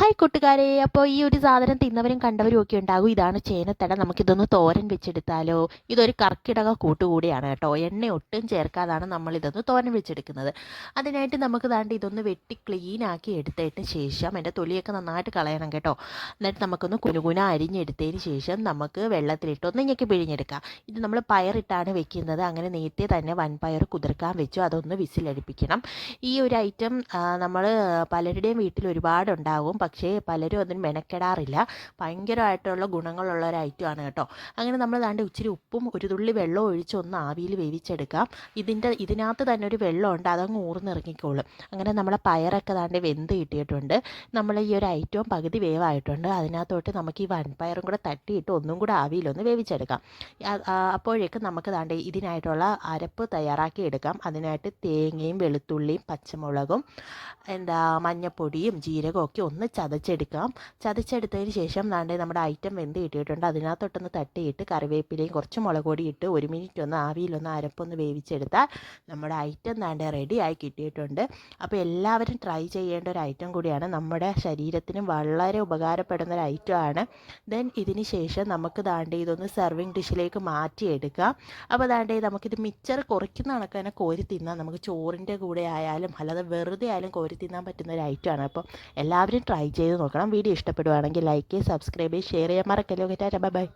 Hi കൂട്ടുകാരെ അപ്പോൾ ഈ ഒരു സാധനം തിന്നവരും കണ്ടവരും ഒക്കെ ഉണ്ടാകും. ഇതാണ് ചേനത്തട. നമുക്കിതൊന്ന് തോരൻ വെച്ചെടുത്താലോ? ഇതൊരു കർക്കിടക കൂട്ടുകൂടിയാണ് കേട്ടോ. എണ്ണ ഒട്ടും ചേർക്കാതാണ് നമ്മൾ ഇതൊന്ന് തോരൻ വെച്ചെടുക്കുന്നത്. അതിനായിട്ട് നമുക്ക് താണ്ട് ഇതൊന്ന് വെട്ടി ക്ലീൻ ആക്കി എടുത്തതിന് ശേഷം എന്റെ തൊലിയൊക്കെ നന്നായിട്ട് കളയണം കേട്ടോ. എന്നിട്ട് നമുക്കൊന്ന് കുനുകുന അരിഞ്ഞെടുത്തതിന് ശേഷം നമുക്ക് വെള്ളത്തിലിട്ട് ഒന്ന് ഇങ്ങനെ പിഴിഞ്ഞെടുക്കാം. ഇത് നമ്മൾ പയറിട്ടാണ് വെക്കുന്നത്. അങ്ങനെ നേരത്തെ തന്നെ വൻപയർ കുതിർക്കാൻ വെച്ചു. അതൊന്ന് വിസിലടിപ്പിക്കണം. ഈ ഒരു ഐറ്റം നമ്മൾ പലരുടെയും വീട്ടിൽ ഒരുപാടുണ്ടാവും. പക്ഷേ പലരും അതിന് മെനക്കെടാറില്ല. ഭയങ്കരമായിട്ടുള്ള ഗുണങ്ങളുള്ള ഒരു ഐറ്റമാണ് കേട്ടോ. അങ്ങനെ നമ്മൾ ദാണ്ട് ഇച്ചിരി ഉപ്പും ഒരു തുള്ളി വെള്ളം ഒഴിച്ച് ഒന്ന് ആവിയിൽ വേവിച്ചെടുക്കാം. ഇതിന്റെ ഇതിനകത്ത് തന്നെ ഒരു വെള്ളമുണ്ട് അതങ്ങ് ഊർന്നിറങ്ങിക്കോളും. അങ്ങനെ നമ്മളെ പയറൊക്കെ ദാണ്ട് വെന്ത് കിട്ടിയിട്ടുണ്ട്. നമ്മൾ ഈ ഒരു ഐറ്റവും പകുതി വേവായിട്ടുണ്ട്. അതിനകത്തോട്ട് നമുക്ക് ഈ വൻപയറും കൂടെ തട്ടിയിട്ട് ഒന്നും കൂടെ ആവിയിലൊന്ന് വേവിച്ചെടുക്കാം. അപ്പോഴേക്കും നമുക്ക് ദാണ്ട് ഇതിനായിട്ടുള്ള അരപ്പ് തയ്യാറാക്കി എടുക്കാം. അതിനായിട്ട് തേങ്ങയും വെളുത്തുള്ളിയും പച്ചമുളകും എന്താ മഞ്ഞപ്പൊടിയും ജീരകവും ഒക്കെ ഒന്ന് ചതച്ചെടുക്കാം. ചതച്ചെടുത്തതിന് ശേഷം ദാണ്ട് നമ്മുടെ ഐറ്റം വെന്ത് കിട്ടിയിട്ടുണ്ട്. അതിനകത്തൊട്ടൊന്ന് തട്ടിയിട്ട് കറിവേപ്പിലയും കുറച്ച് മുളക് പൊടി ഇട്ട് ഒരു മിനിറ്റ് ഒന്ന് ആവിയിലൊന്ന് അരപ്പൊന്ന് വേവിച്ചെടുത്താൽ നമ്മുടെ ഐറ്റം ദാണ്ട് റെഡിയായി കിട്ടിയിട്ടുണ്ട്. അപ്പോൾ എല്ലാവരും ട്രൈ ചെയ്യേണ്ട ഒരു ഐറ്റം കൂടിയാണ്. നമ്മുടെ ശരീരത്തിന് വളരെ ഉപകാരപ്പെടുന്ന ഒരു ഐറ്റമാണ് ദെൻ ഇതിന് ശേഷം നമുക്ക് ദാണ്ട് ഇതൊന്ന് സെർവിങ് ഡിഷിലേക്ക് മാറ്റിയെടുക്കാം. അപ്പോൾ ദാണ്ട് നമുക്കിത് മിച്ചർ കുറയ്ക്കുന്ന കണക്ക് തന്നെ കോരി തിന്നാം. നമുക്ക് ചോറിന്റെ കൂടെ ആയാലും അല്ലാതെ വെറുതെ ആയാലും കോരി തിന്നാൻ പറ്റുന്ന ഒരു ഐറ്റമാണ് അപ്പോൾ എല്ലാവരും ട്രൈ ചെയ്ത് നോക്കണം. വീഡിയോ ഇഷ്ടപ്പെടുവാണെങ്കിൽ ലൈക്ക് ചെയ്യുക സബ്സ്ക്രൈബ് ചെയ്യുക ഷെയർ ചെയ്യാൻ മറക്കല്ലോ. കേട്ടോ ബൈ ബൈ